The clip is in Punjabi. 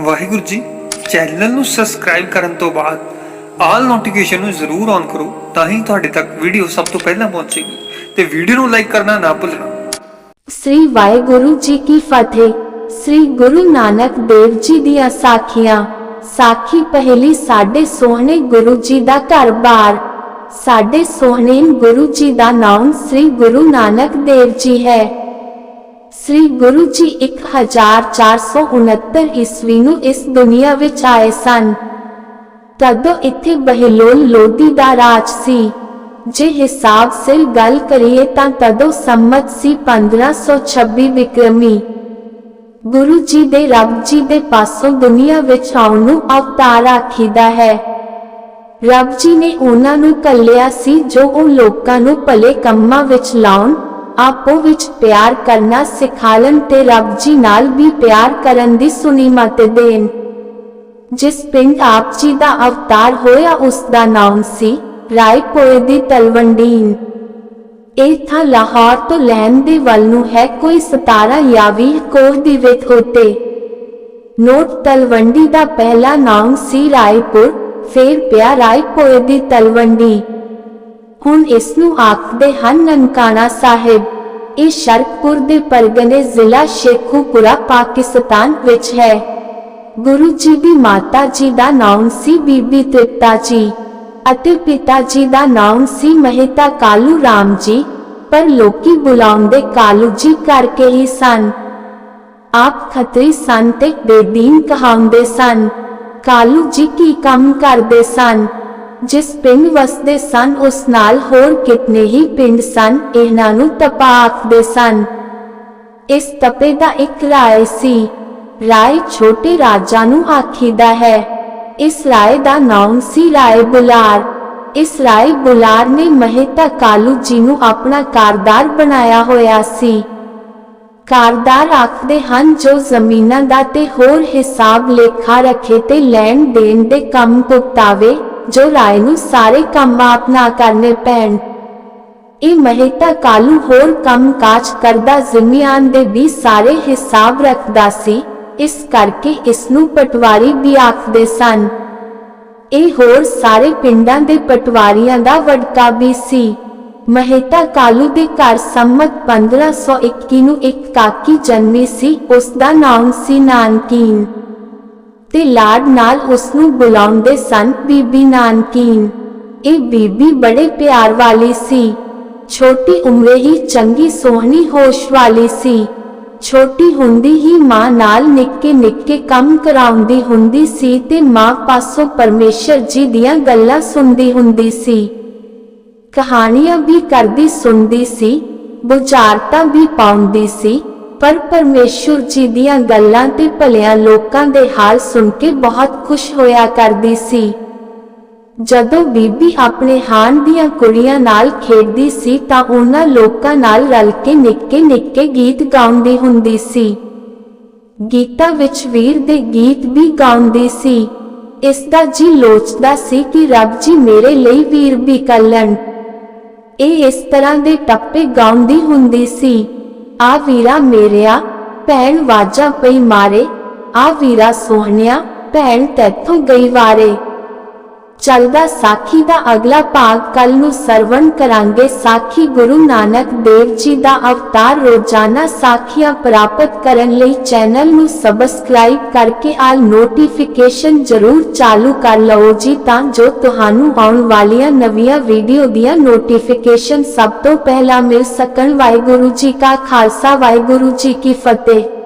ਵਾਹਿਗੁਰੂ ਜੀ, ਚੈਨਲ ਨੂੰ ਸਬਸਕ੍ਰਾਈਬ ਕਰਨ ਤੋਂ ਬਾਅਦ ਆਲ ਨੋਟੀਫਿਕੇਸ਼ਨ ਨੂੰ ਜ਼ਰੂਰ ਔਨ ਕਰੋ ਤਾਂ ਹੀ ਤੁਹਾਡੇ ਤੱਕ ਵੀਡੀਓ ਸਭ ਤੋਂ ਪਹਿਲਾਂ ਪਹੁੰਚੇਗੀ ਤੇ ਵੀਡੀਓ ਨੂੰ ਲਾਈਕ ਕਰਨਾ ਨਾ ਭੁੱਲਣਾ। ਸ੍ਰੀ ਵਾਹਿਗੁਰੂ ਜੀ ਕੀ ਫਤਿਹ। ਸ੍ਰੀ ਗੁਰੂ ਨਾਨਕ ਦੇਵ ਜੀ ਦੀਆਂ ਸਾਖੀਆਂ। ਸਾਖੀ ਪਹਿਲੀ ਸਾਡੇ ਸੋਹਣੇ ਗੁਰੂ ਜੀ ਦਾ ਘਰ-ਬਾਰ। ਸਾਡੇ ਸੋਹਣੇ ਗੁਰੂ ਜੀ ਦਾ ਨਾਮ ਸ੍ਰੀ ਗੁਰੂ ਨਾਨਕ ਦੇਵ ਜੀ ਹੈ। ਸ੍ਰੀ ਗੁਰੂ ਜੀ 1469 ਈਸਵੀ ਨੂੰ ਇਸ ਦੁਨੀਆ ਵਿੱਚ ਆਏ ਸਨ। ਤਦੋਂ ਇੱਥੇ ਬਹਿਲੋਲ ਲੋਦੀ ਦਾ ਰਾਜ ਸੀ। ਜੇ ਹਿਸਾਬ ਸਿਰ ਗੱਲ ਕਰੀਏ ਤਾਂ ਤਦੋਂ ਸੰਮਤ ਸੀ 1526 ਵਿਕਰਮੀ। ਗੁਰੂ ਜੀ ਦੇ ਰੱਬ ਜੀ ਦੇ ਪਾਸੋਂ ਦੁਨੀਆ ਵਿੱਚ ਆਉਣ ਨੂੰ ਅਵਤਾਰ ਆਖੀਦਾ ਹੈ। ਰੱਬ ਜੀ ਨੇ ਉਹਨਾਂ ਨੂੰ ਕੱਲਿਆ ਸੀ ਜੋ ਉਹ ਲੋਕਾਂ ਨੂੰ ਭਲੇ ਕੰਮਾਂ ਵਿੱਚ ਲਾਉਣ ਆਪੋ ਵਿੱਚ ਪਿਆਰ ਕਰਨਾ ਸਿਖਾਲਣ ਤੇ ਰੱਬ ਜੀ ਨਾਲ ਵੀ ਪਿਆਰ ਕਰਨ ਦੀ ਸੁਨੀਮਤ ਦੇਣ। ਜਿਸ ਪਿੰਡ ਆਪ ਜੀ ਦਾ ਅਵਤਾਰ ਹੋਇਆ ਉਸ ਦਾ ਨਾਮ ਸੀ ਰਾਏਪੁਰੇ ਦੀ ਤਲਵੰਡੀਨ। ਇਹ ਥਾਂ ਲਾਹੌਰ ਤੋਂ ਲੈਣ ਦੇ ਵੱਲ ਨੂੰ ਹੈ ਕੋਈ 17 ਜਾਂ 20 ਕੋਹ ਦੀ ਵਿਥ ਉਤੇ। ਨੋਟ ਤਲਵੰਡੀ ਦਾ ਪਹਿਲਾ ਨਾਮ ਸੀ ਰਾਏਪੁਰ, ਫਿਰ ਪਿਆ ਰਾਏਪੁਰੇ ਦੀ ਤਲਵੰਡੀ। ਹੁਣ ਇਸ ਨੂੰ ਆਖਦੇ ਹਨ, ਨਨਕਾਣਾ ਸਾਹਿਬ, ਇਹ ਸ਼ਰਕਪੁਰ ਦੇ ਪਰਗਨੇ ਜ਼ਿਲ੍ਹਾ ਸ਼ੇਖੂਪੁਰਾ, ਪਾਕਿਸਤਾਨ ਵਿੱਚ ਹੈ। ਗੁਰੂ ਜੀ ਦੀ ਮਾਤਾ ਜੀ ਦਾ ਨਾਮ ਸੀ ਬੀਬੀ ਤ੍ਰਿਪਤਾ ਜੀ ਅਤੇ ਪਿਤਾ ਜੀ ਦਾ ਨਾਮ ਸੀ ਮਹਿਤਾ ਕਾਲੂ ਰਾਮ ਜੀ, ਪਰ ਲੋਕੀ ਬੁਲਾਉਂਦੇ ਕਾਲੂ ਜੀ ਕਰਕੇ ਹੀ ਸਨ। ਆਪ ਖੱਤਰੀ ਸਨ ਤੇ ਬੇਦੀਨ ਕਹਾਉਂਦੇ ਸਨ, ਕਾਲੂ ਜੀ ਕੀ ਕੰਮ ਕਰਦੇ ਸਨ? ਜਿਸ ਪਿੰਡ ਵਸਦੇ ਸਨ, ਉਸ ਨਾਲ ਹੋਰ ਕਿਤਨੇ ਹੀ ਪਿੰਡ ਸਨ, ਇਹਨਾਂ ਨੂੰ ਤਪਾ ਆਖਦੇ ਸਨ। ਇਸ ਤਪੇ ਦਾ ਇੱਕ ਰਾਏ ਸੀ, ਰਾਏ ਛੋਟੇ ਰਾਜਾ ਨੂੰ ਆਖੀਦਾ ਹੈ। ਇਸ ਰਾਏ ਦਾ ਨਾਮ ਸੀ ਰਾਏ ਬੁਲਾਰ। ਇਸ ਰਾਏ ਬੁਲਾਰ ਨੇ ਮਹਿਤਾ ਕਾਲੂ ਜੀ ਨੂੰ ਆਪਣਾ ਕਾਰਦਾਰ ਬਣਾਇਆ ਹੋਇਆ ਸੀ। ਕਾਰਦਾਰ ਆਖਦੇ ਹਨ, ਜੋ ਜ਼ਮੀਨਾਂ ਦਾ ਤੇ ਹੋਰ ਹਿਸਾਬ ਲੇਖਾ ਰੱਖੇ ਤੇ ਲੈਣ ਦੇਣ ਦੇ ਕੰਮ ਭੁਗਤਾਵੇ ਜੋ ਰਾਏ ਨੂੰ, ਸਾਰੇ ਕੰਮ ਆਪ ਨਾ ਕਰਨੇ ਪੈਣ। ਇਹ ਮਹਿਤਾ ਕਾਲੂ ਹੋਰ ਕੰਮ ਕਾਜ ਕਰਦਾ ਜ਼ਮੀਨ ਦੇ ਵੀ ਸਾਰੇ ਹਿਸਾਬ ਰੱਖਦਾ ਸੀ, ਇਸ ਕਰਕੇ ਇਸ ਨੂੰ ਪਟਵਾਰੀ ਵੀ ਆਖਦੇ ਸਨ। ਇਹ ਹੋਰ ਸਾਰੇ ਪਿੰਡਾਂ ਦੇ ਪਟਵਾਰੀਆਂ ਦਾ ਵਡਕਾ ਵੀ ਸੀ। ਮਹਿਤਾ ਕਾਲੂ ਦੇ ਘਰ ਸੰਮਤ 1521 ਨੂੰ ਇੱਕ ਕਾਕੀ ਜਨਮੀ ਸੀ ਉਸ ਦਾ ਨਾਮ ਸੀ ਨਾਨਕੀਨ। ਤੇ ਲਾਡ ਨਾਲ ਉਸ ਨੂੰ ਬੁਲਾਉਂਦੇ ਸਨ ਬੀਬੀ ਨਾਨਕੀਨ। ਇਹ ਬੀਬੀ ਬੜੇ ਪਿਆਰ ਵਾਲੀ ਸੀ। ਛੋਟੀ ਉਮਰੇ ਹੀ ਚੰਗੀ ਸੋਹਣੀ ਹੋਸ਼ ਵਾਲੀ ਸੀ। ਛੋਟੀ ਹੁੰਦੀ ਹੀ ਮਾਂ ਨਾਲ ਨਿੱਕੇ ਨਿੱਕੇ ਕੰਮ ਕਰਾਉਂਦੀ ਹੁੰਦੀ ਸੀ ਤੇ ਮਾਂ ਪਾਸੋਂ ਪਰਮੇਸ਼ਰ ਜੀ ਦੀਆਂ ਗੱਲਾਂ ਸੁਣਦੀ ਹੁੰਦੀ ਸੀ। ਕਹਾਣੀਆਂ ਵੀ ਕਰਦੀ ਸੁਣਦੀ ਸੀ, ਬੁਝਾਰਤਾਂ ਵੀ ਪਾਉਂਦੀ ਸੀ। ਪਰ ਪਰਮੇਸ਼ੁਰ ਜੀ ਦੀਆਂ ਗੱਲਾਂ ਤੇ ਭਲਿਆਂ ਲੋਕਾਂ ਦੇ ਹਾਲ ਸੁਣ ਕੇ ਬਹੁਤ ਖੁਸ਼ ਹੋਇਆ ਕਰਦੀ ਸੀ। ਜਦੋਂ ਬੀਬੀ ਆਪਣੇ ਹਾਨ ਦੀਆਂ ਕੁੜੀਆਂ ਨਾਲ ਖੇਡਦੀ ਸੀ ਤਾਂ ਉਹਨਾਂ ਲੋਕਾਂ ਨਾਲ ਰਲ ਕੇ ਨਿੱਕੇ ਨਿੱਕੇ ਗੀਤ ਗਾਉਂਦੀ ਹੁੰਦੀ ਸੀ। ਗੀਤਾਂ ਵਿੱਚ ਵੀਰ ਦੇ ਗੀਤ ਵੀ ਗਾਉਂਦੀ ਸੀ। ਇਸ ਦਾ ਜੀ ਲੋਚਦਾ ਸੀ ਕਿ ਰੱਬ ਜੀ ਮੇਰੇ ਲਈ ਵੀਰ ਵੀ ਕੱਲਣ। ਇਹ ਇਸ ਤਰ੍ਹਾਂ ਦੇ ਟੱਪੇ ਗਾਉਂਦੀ ਹੁੰਦੀ ਸੀ। ਆ ਵੀਰਾ ਮੇਰਿਆ ਭੈਣ ਵਾਜਾ ਪਈ ਮਾਰੇ ਆ ਵੀਰਾ ਸੋਹਣਿਆ ਭੈਣ ਤੈਥੋਂ ਗਈ ਵਾਰੇ। ਚੱਲਦਾ ਸਾਖੀ ਦਾ ਅਗਲਾ ਭਾਗ ਕੱਲ ਨੂੰ ਸਰਵਣ ਕਰਾਂਗੇ ਸਾਖੀ ਗੁਰੂ ਨਾਨਕ ਦੇਵ ਜੀ ਦਾ ਅਵਤਾਰ ਰੋਜ਼ਾਨਾ ਸਾਖੀਆਂ ਪ੍ਰਾਪਤ ਕਰਨ ਲਈ ਚੈਨਲ ਨੂੰ ਸਬਸਕ੍ਰਾਈਬ ਕਰਕੇ ਆਲ ਨੋਟੀਫਿਕੇਸ਼ਨ ਜ਼ਰੂਰ ਚਾਲੂ ਕਰ ਲਓ ਜੀ ਤਾਂ ਜੋ ਤੁਹਾਨੂੰ ਆਉਣ ਵਾਲੀਆਂ ਨਵੀਆਂ ਵੀਡੀਓ ਦੀਆਂ ਨੋਟੀਫਿਕੇਸ਼ਨ ਸਭ ਤੋਂ ਪਹਿਲਾਂ ਮਿਲ ਸਕਣ ਵਾਹਿਗੁਰੂ ਜੀ ਕਾ ਖਾਲਸਾ ਵਾਹਿਗੁਰੂ ਜੀ ਕੀ ਫਤਿਹ।